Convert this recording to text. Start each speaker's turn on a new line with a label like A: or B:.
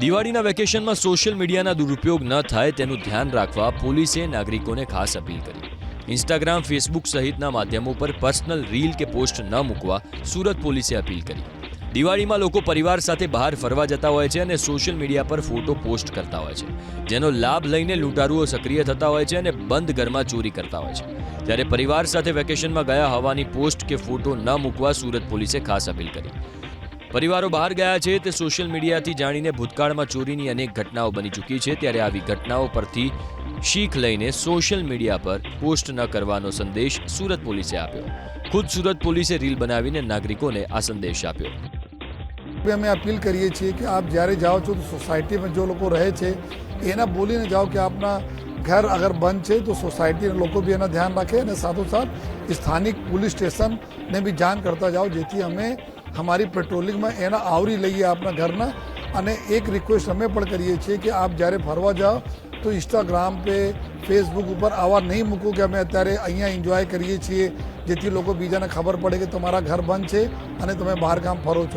A: દિવાળીના વેકેશનમાં સોશિયલ મીડિયાના દુરુપયોગ ન થાય તેનું ધ્યાન રાખવા પોલીસે નાગરિકોને ખાસ અપીલ કરી. ઇન્સ્ટાગ્રામ, ફેસબુક સહિતના માધ્યમો પર પર્સનલ રીલ કે પોસ્ટ ન મૂકવા સુરત પોલીસે અપીલ કરી. દિવાળીમાં લોકો પરિવાર સાથે બહાર ફરવા જતા હોય છે અને સોશિયલ મીડિયા પર ફોટો પોસ્ટ કરતા હોય છે. જેનો લાભ લઈને લૂંટારુઓ સક્રિય થતા હોય છે અને બંધ ઘરમાં ચોરી કરતા હોય છે. ત્યારે પરિવાર સાથે વેકેશનમાં ગયા હોવાની પોસ્ટ કે ફોટો ન મૂકવા સુરત પોલીસે ખાસ અપીલ કરી. પરિવારો બહાર ગયા છે તે સોશિયલ મીડિયાથી જાણીને ભૂતકાળમાં ચોરીની અનેક ઘટનાઓ બની ચૂકી છે. ત્યારે આવી ઘટનાઓ પરથી શીખ લઈને સોશિયલ મીડિયા પર પોસ્ટ ન કરવાનો સંદેશ સુરત પોલીસે આપ્યો. ખુદ સુરત પોલીસે રીલ બનાવીને નાગરિકોને આ સંદેશ આપ્યો.
B: અમે અપીલ કરીએ છીએ કે આપ જ્યારે જાઓ છો તો સોસાયટીમાં જો લોકો રહે છે, એના બોલીને જાઓ કે આપના ઘર અગર બંધ છે તો સોસાયટીના લોકો બી એના ધ્યાન રાખે અને સાથોસાથ સ્થાનિક પોલીસ સ્ટેશનને બી જાણ કરતા જાઓ, જેથી અમે અમારી પેટ્રોલિંગમાં એના આવરી લઈએ આપણા ઘરના. અને એક રિક્વેસ્ટ અમે પણ કરીએ છીએ કે આપ જ્યારે ફરવા જાઓ, તો ઇન્સ્ટાગ્રામ પે ફેસબુક ઉપર આવા નહીં મૂકો કે અમે અત્યારે અહીંયા એન્જોય કરીએ છીએ. જેથી લોકો બીજાને ખબર પડે કે તમારા ઘર બંધ છે અને તમે બહાર ગામ ફરો છો.